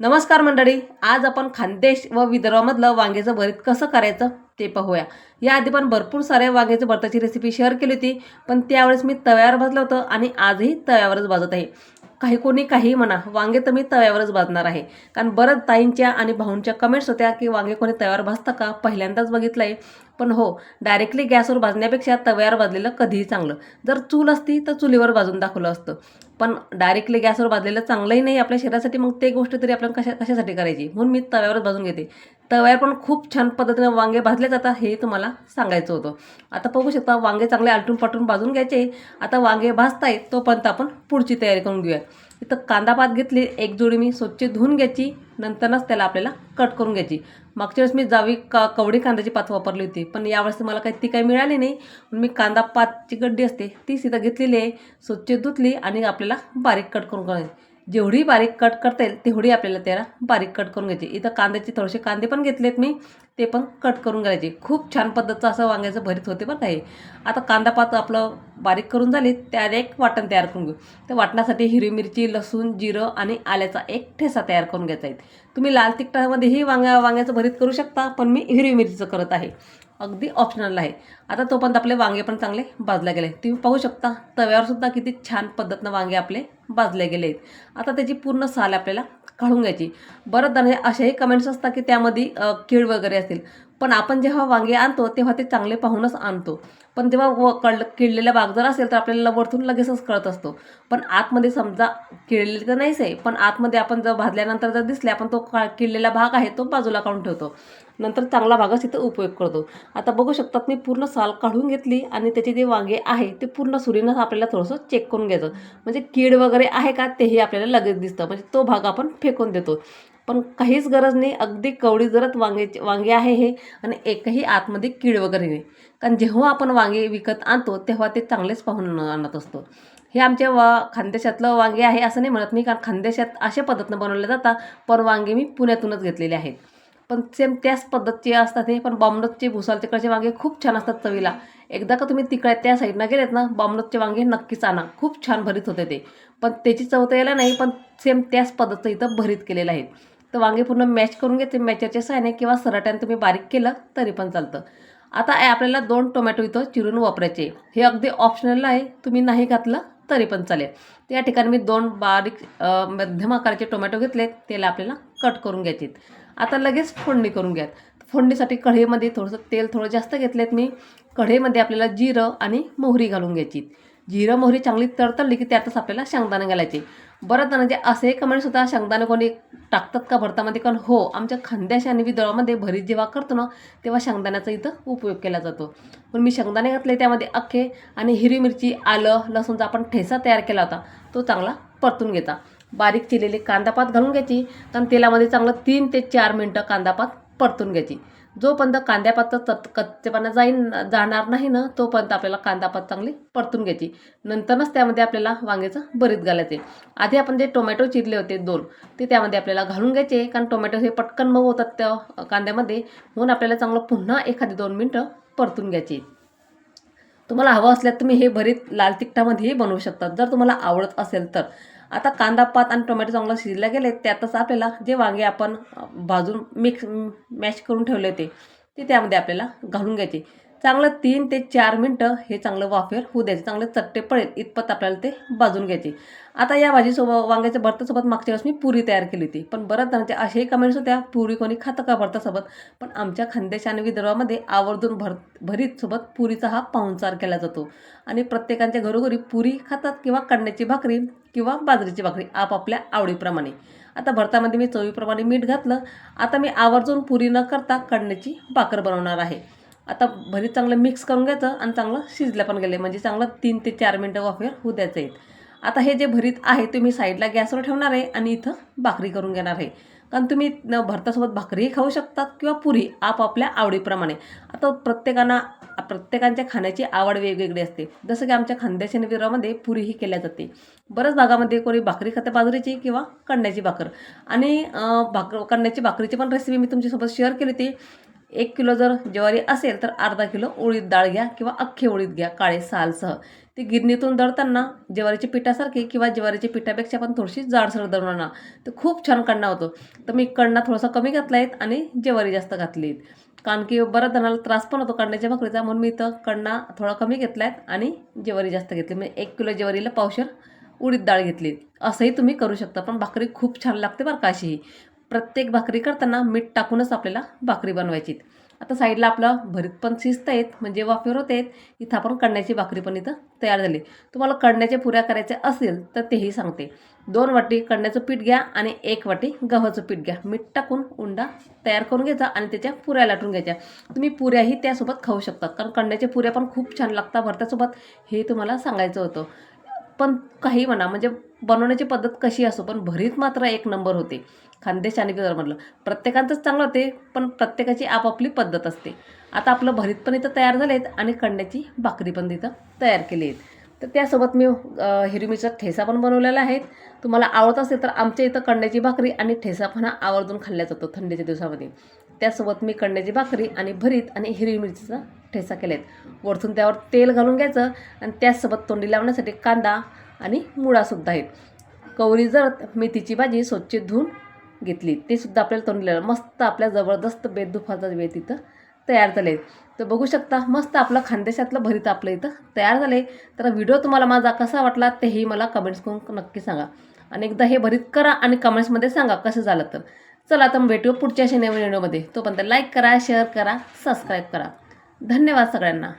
नमस्कार मंडळी आज आपण खानदेश व विदर्भामधलं वांग्याचं भरीत कसं करायचं? ते पाहूया. याआधी पण भरपूर साऱ्या वांग्याच्या भरताची रेसिपी शेअर केली होती पण त्यावेळेस मी तव्यावर भाजलं होतं आणि आजही तव्यावरच भाजत आहे. काही कोणी काही म्हणा वांगे तर मी तव्यावरच भाजणार आहे. कारण बरंच ताईंच्या आणि भाऊंच्या कमेंट्स होत्या की वांगे कोणी तव्यावर भाजतं का? पहिल्यांदाच बघितलं आहे पण हो डायरेक्टली गॅसवर भाजण्यापेक्षा तव्यावर भाजलेलं कधीही चांगलं. जर चूल असती तर चुलीवर भाजून दाखवलं असतं. पण डायरेक्टली गॅसवर भाजलेलं चांगलंही नाही आपल्या शरीरासाठी मग ते गोष्ट तरी आपल्याला कशा कशासाठी करायची? म्हणून मी तव्यावरच भाजून घेते. तव्यावर पण खूप छान पद्धतीने वांगे भाजले जातात हे तुम्हाला सांगायचं होतं. आता बघू शकता वांगे चांगले आलटून पाटून भाजून घ्यायचे. आता वांगे भाजतायत तोपर्यंत आपण पुढची तयारी करून घेऊया. इथं कांदा पात घेतली एक जोडी मी स्वच्छ धुवून घ्यायची. नंतरच त्याला आपल्याला कट करून घ्यायची. मागच्या वेळेस मी जावी का कवडी कांद्याची पात वापरली होती पण यावेळेस मला काही ती काही मिळाली नाही. म्हणून मी कांदा पातची गड्डी असते ती सीधा घेतलेली आहे. स्वच्छ धुतली आणि आपल्याला बारीक कट करून करायची जेवढी बारीक कट करता येईल तेवढी आपल्याला त्याला बारीक कट करून घ्यायची. इथं कांद्याचे थोडेसे कांदे पण घेतलेत मी ते पण कट करून घ्यायचे. खूप छान पद्धतीचं असं वांग्याचं भरीत होते बरं काही आता कांदा पात आपलं बारीक करून झाले त्यात एक वाटण तयार करून घेऊ. त्या वाटणासाठी हिरवी मिरची लसूण जिरं आणि आल्याचा एक ठेसा तयार करून घ्यायचा आहे. तुम्ही लाल तिखटामध्येही वांग्या वांग्याचं भरीत करू शकता पण मी हिरवी मिरचीचं करत आहे. अगदी ऑप्शनल आहे. आता तोपर्यंत आपले वांगे पण चांगले भाजले गेले. तुम्ही पाहू शकता तव्यावरसुद्धा किती छान पद्धतीनं वांगे आपले भाजले गेले आहेत. आता त्याची पूर्ण साल आपल्याला काढून घ्यायची. बरं तर असेही कमेंट्स असतात की त्यामध्ये अ, कीड वगैरे असतील. पण आपण जेव्हा वांगे आणतो तेव्हा ते चांगले पाहूनच आणतो. पण जेव्हा व कळ किडलेला भाग जर असेल तर आपल्याला वरतून लगेचच कळत असतो. पण आतमध्ये समजा किडलेली तर नाहीच आहे पण आतमध्ये आपण जर भाजल्यानंतर जर दिसले आपण तो का किडलेला भाग आहे तो बाजूला काढून ठेवतो. नंतर चांगला भागच इथं उपयोग करतो. आता बघू शकतात मी पूर्ण साल काढून घेतली आणि त्याचे जे वांगे आहे ते पूर्ण सुरीनं आपल्याला थोडंसं चेक करून घ्यायचं. म्हणजे कीड वगैरे आहे का तेही आपल्याला लगेच दिसतं. म्हणजे तो भाग आपण फेकून देतो. पण काहीच गरज नाही अगदी कवडी जरत वांगे वांगे आहे हे आणि एकही आतमध्ये कीड वगैरे नाही. कारण जेव्हा आपण वांगे विकत आणतो तेव्हा ते चांगलेच पाहून आणत असतो. हे आमच्या वा खानदेशातलं वांगे आहे असं नाही म्हणत मी कारण खानदेशात अशा पद्धतीनं बनवले जातात पण वांगे मी पुण्यातूनच घेतलेले आहेत. पण सेम त्याच पद्धतीचे असतात हे पण बॉम्बनोतचे भुसाल तिकडचे वांगे खूप छान असतात चवीला. एकदा का तुम्ही तिकडे त्या साईडनं गेलेत ना बॉम्बनोतचे वांगे नक्कीच आणा. खूप छान भरीत होते ते. पण त्याची चव तर यायला नाही पण सेम त्याच पद्धतीचं इथं भरीत केलेलं आहे. तर वांगे पूर्ण मॅच करून घेते मॅचरच्या साहाय्याने किंवा सराट्याने तुम्ही बारीक केलं तरी पण चालतं. आता आपल्याला दोन टोमॅटो इथं चिरून वापरायचे. हे अगदी ऑप्शनल आहे तुम्ही नाही घातलं तरी पण चालेल. त्या ठिकाणी मी दोन बारीक मध्यम आकाराचे टोमॅटो घेतले त्याला आपल्याला कट करून घ्यायचे आता लगेच फोडणी करून घ्यात. फोडणीसाठी कढईमध्ये थोडंसं तेल थोडं जास्त घेतलेत मी. कढईमध्ये आपल्याला जिरं आणि मोहरी घालून घ्यायची. जिरं मोहरी चांगली तडतडली की त्यातच आपल्याला शेंगदाणे घालायचे. बरं जणांचे असे कमेंट्स होता शेंगदाणे कोणी टाकतात का भरतामध्ये? कारण हो आमच्या खांद्याशी आणि विदळामध्ये भरीत जेव्हा करतो ना तेव्हा शेंगदाण्याचा इथं उपयोग केला जातो. पण मी शेंगदाणे घातले त्यामध्ये अख्खे आणि हिरवी मिरची आलं लसूणचा आपण ठेसा तयार केला होता तो चांगला परतून घेता. बारीक चिरलेले कांदापात घालून घ्यायची. कारण तेलामध्ये चांगलं तीन ते चार मिनटं कांदापात परतून घ्यायची. जोपर्यंत कांद्यापातचं तत कच्चेपणा जाईन जाणार नाही ना तोपर्यंत आपल्याला कांदापात चांगली परतून घ्यायची. नंतरच त्यामध्ये आपल्याला वांग्याचं भरीत घालायचे. आधी आपण जे टोमॅटो चिरले होते दोन ते त्यामध्ये आपल्याला घालून घ्यायचे. कारण टोमॅटो हे पटकन मऊ होतात त्या कांद्यामध्ये. म्हणून आपल्याला चांगलं पुन्हा एखादी दोन मिनटं परतून घ्यायची. तुम्हाला हवं असल्यास तुम्ही हे भरीत लाल तिखटामध्येही बनवू शकता. जर तुम्हाला आवडत असेल तर. आता कांदा पात आणि टोमॅटो चांगला शिजला गेले त्यातच आपल्याला जे वांगे आपण भाजून मिक्स मॅश करून ठेवले होते ते त्यामध्ये आपल्याला घालून घ्यायचे. चांगलं तीन ते चार मिनटं हे चांगलं वाफेर होऊ द्यायचे. चांगले चट्टे पडेल इतपत आपल्याला ते भाजून घ्यायचे. आता या भाजीसोबत वांग्याच्या भरतासोबत मागच्या वेळेस मी पुरी तयार केली होती. पण बऱ्याच जणांचे असेही कमेंट्स होत्या पुरी कोणी खातं का भरतासोबत? पण आमच्या खानदेश आणि विदर्भामध्ये आवर्जून भर भरीतसोबत पुरीचा हा पाहुणचार केला जातो. आणि प्रत्येकांच्या घरोघरी पुरी खातात किंवा कण्याची भाकरी किंवा बाजरीची भाकरी आपापल्या आवडीप्रमाणे. आता भरतामध्ये मी चवीप्रमाणे मीठ घातलं. आता मी आवर्जून पुरी न करता कण्याची भाकर बनवणार आहे. आता भरीत चांगलं मिक्स करून घ्यायचं आणि चांगलं शिजलं पण गेले म्हणजे चांगलं तीन ते चार मिनटं वाफेवर होऊ द्यायचं आहेत आता हे जे भरीत आहे ते मी साईडला गॅसवर ठेवणार आहे आणि इथं भाकरी करून घेणार आहे. कारण तुम्ही न भरतासोबत भाकरीही खाऊ शकतात किंवा पुरी आपापल्या आवडीप्रमाणे. आता प्रत्येकांना प्रत्येकांच्या खाण्याची आवड वेगवेगळी असते. जसं की आमच्या खानदेश विरामध्ये पुरीही केल्या जाते. बऱ्याच भागामध्ये कोणी भाकरी खाते बाजरीची किंवा कंड्याची भाकर. आणि भाकर कंड्याची भाकरीची पण रेसिपी मी तुमच्यासोबत शेअर केली होती. एक किलो जर ज्वारी असेल तर अर्धा किलो उडीद डाळ घ्या किंवा अख्खे उडीद घ्या काळे सालसह. ती गिरणीतून दळताना ज्वारीच्या पिठासारखी किंवा ज्वारीच्या पिठापेक्षा पण थोडीशी जाडसर दळून तर खूप छान कण्णा होतो. तर मी कण्णा थोडासा कमी घातला आहेत आणि ज्वारी जास्त घातली आहेत कारण की बऱ्याच जणाला त्रास पण होतो कण्ण्याच्या भाकरीचा म्हणून मी इथं कण्णा थोडा कमी घेतला आहेत आणि ज्वारी जास्त घेतली. म्हणजे एक किलो ज्वारीला पावशर उडीद डाळ घेतली. असंही तुम्ही करू शकता पण भाकरी खूप छान लागते बरं का अशी. प्रत्येक भाकरी करताना मीठ टाकूनच आपल्याला भाकरी बनवायची. आता साईडला आपलं भरीत पण शिजत आहेत म्हणजे वाफेवर होत आहेत. इथं आपण कण्याची भाकरी पण इथं तयार झाली. तुम्हाला कडण्याच्या पुऱ्या करायच्या असेल तर तेही सांगते. दोन वाटी कण्याचं पीठ घ्या आणि एक वाटी गव्हाचं पीठ घ्या. मीठ टाकून उंडा तयार करून घ्यायचा आणि त्याच्या पुऱ्या लाटून घ्यायच्या. तुम्ही पुऱ्याही त्यासोबत खाऊ शकता कारण कण्याच्या पुऱ्या पण खूप छान लागतात भरत्यासोबत हे तुम्हाला सांगायचं होतं. पण काही म्हणा म्हणजे बनवण्याची पद्धत कशी असो पण भरीत मात्र एक नंबर होते. खानदेश आणि विदर्भामधलं प्रत्येकांचंच चांगलं होते पण प्रत्येकाची आपापली पद्धत असते. आता आपलं भरीत पण इथं तयार झाले आहेत आणि कंड्याची भाकरी पण तिथं तयार केली आहेत. तर त्यासोबत मी हिरमीचा हिरवी मिरचा ठेसा पण बनवलेला आहे. तुम्हाला आवडत असेल तर आमच्या इथं कंड्याची भाकरी आणि ठेसा पण हा आवर्जून खाल्ला जातो थंडीच्या दिवसामध्ये. त्यासोबत मी कंड्याची भाकरी आणि भरीत आणि हिरवी मिरचीचा ठेसा केलेत. वरतून त्यावर तेल घालून घ्यायचं आणि त्याचसोबत तोंडी लावण्यासाठी कांदा आणि मुळासुद्धा आहेत. कवरी जर मेथीची भाजी स्वच्छ धुवून घेतली ते सुद्धा आपल्याला तोंडी लावलं मस्त आपल्या जबरदस्त बेदुफाचा वेळ तिथं तयार झाले. तर बघू शकता मस्त आपलं खानदेशातलं भरीत आपलं इथं तयार झाले. तर व्हिडिओ तुम्हाला माझा कसा वाटला तेही मला कमेंट्स करून नक्की सांगा. आणि एकदा हे भरीत करा आणि कमेंट्समध्ये सांगा कसं झालं तर. चला आता भेटू पुढच्या अशा व्हिडिओमध्ये. तोपर्यंत लाईक करा शेअर करा सबस्क्राईब करा. धन्यवाद सगळ्यांना.